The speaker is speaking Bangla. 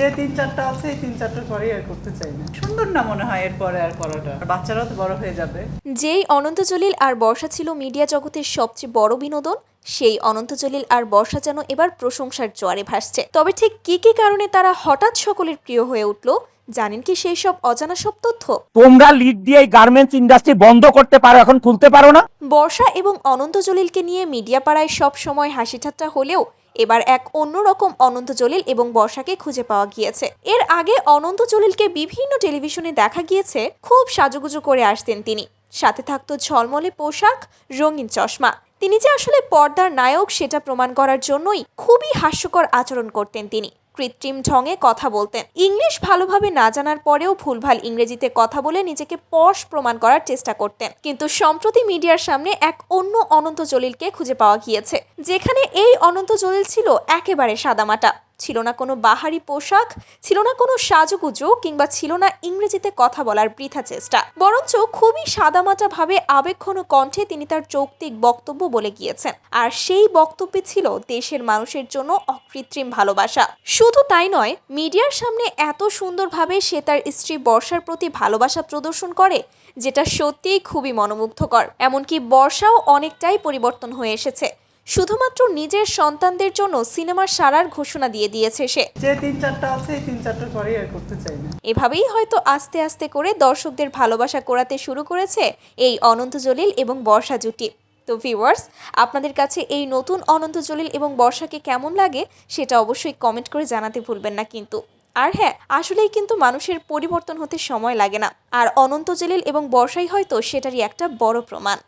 যে তিন চারটা আছে এই তিন চারটার পরেই আর করতে চাই না। সুন্দর না মনে হয় এরপরে আর করাটা। আর বাচ্চারাও তো বড় হয়ে যাবে। যেই অনন্ত জলিল আর বর্ষা ছিল মিডিয়া জগতের সবচেয়ে বড় বিনোদন সেই অনন্ত জলিল আর বর্ষা যেন এবার প্রশংসার জোয়ারে ভাসছে। তবে ঠিক কি কি কারণে তারা হঠাৎ সকলের প্রিয় হয়ে উঠল জানেন কি সেই সব অজানা সব তথ্য? তোমরা লিড দিয়ে গার্মেন্টস ইন্ডাস্ট্রি বন্ধ করতে পারো এখন খুলতে পারো না। বর্ষা এবং অনন্ত জলিলকে নিয়ে মিডিয়া পাড়ায় সব সময় হাসি ঠাট্টা হলেও এবার এক অন্যরকম অনন্ত জলিল এবং বর্ষাকে খুঁজে পাওয়া গিয়েছে। এর আগে অনন্ত জলিলকে বিভিন্ন টেলিভিশনে দেখা গিয়েছে, খুব সাজুগুজু করে আসতেন তিনি। সাথে থাকতো ঝলমলে পোশাক, রঙিন চশমা। তিনি যে আসলে পর্দার নায়ক, সেটা প্রমাণ করার জন্যই খুবই হাস্যকর আচরণ করতেন তিনি। কৃত্রিম ঢঙে কথা বলতেন। ইংলিশ ভালোভাবে না জানার পরেও ভুলভাল ইংরেজিতে কথা বলে নিজেকে পশ প্রমাণ করার চেষ্টা করতেন। কিন্তু সম্প্রতি মিডিয়ার সামনে এক অন্য অনন্ত জলিলকে খুঁজে পাওয়া গিয়েছে, যেখানে এই অনন্ত জলিল ছিল একেবারে সাদামাটা। ছিল না কোনো বাহারি পোশাক, ছিল না কোনো সাজুগুজু কিংবা ছিল না ইংরেজিতে কথা বলার বৃথা চেষ্টা। বরঞ্চ খুবই সাদামাটা ভাবে আবেগঘন কণ্ঠে তিনি তার যৌক্তিক বক্তব্য বলে গিয়েছেন। আর সেই বক্তব্যে ছিল দেশের মানুষের জন্য অকৃত্রিম ভালোবাসা। শুধু তাই নয়, মিডিয়ার সামনে এত সুন্দরভাবে সে তার স্ত্রী বর্ষার প্রতি ভালোবাসা প্রদর্শন করে, যেটা সত্যিই খুবই মনোমুগ্ধকর। এমনকি বর্ষাও অনেকটাই পরিবর্তন হয়ে এসেছে। শুধুমাত্র নিজের সন্তানদের জন্য সিনেমার সারার ঘোষণা দিয়ে দিয়েছে সে। যে তিন চারটা আছে এই তিন চারটার পরেই আর করতে চাই না। এভাবেই হয়তো আস্তে আস্তে করে দর্শকদের ভালোবাসা করাতে শুরু করেছে এই অনন্ত জলিল এবং বর্ষা জুটি। তো ভিউয়ার্স আপনাদের কাছে এই নতুন অনন্ত জলিল এবং বর্ষাকে কেমন লাগে সেটা অবশ্যই কমেন্ট করে জানাতে ভুলবেন না কিন্তু। আর হ্যাঁ আসলেই কিন্তু মানুষের পরিবর্তন হতে সময় লাগে না। আর অনন্ত জলিল এবং বর্ষাই হয়তো সেটারই একটা বড় প্রমাণ।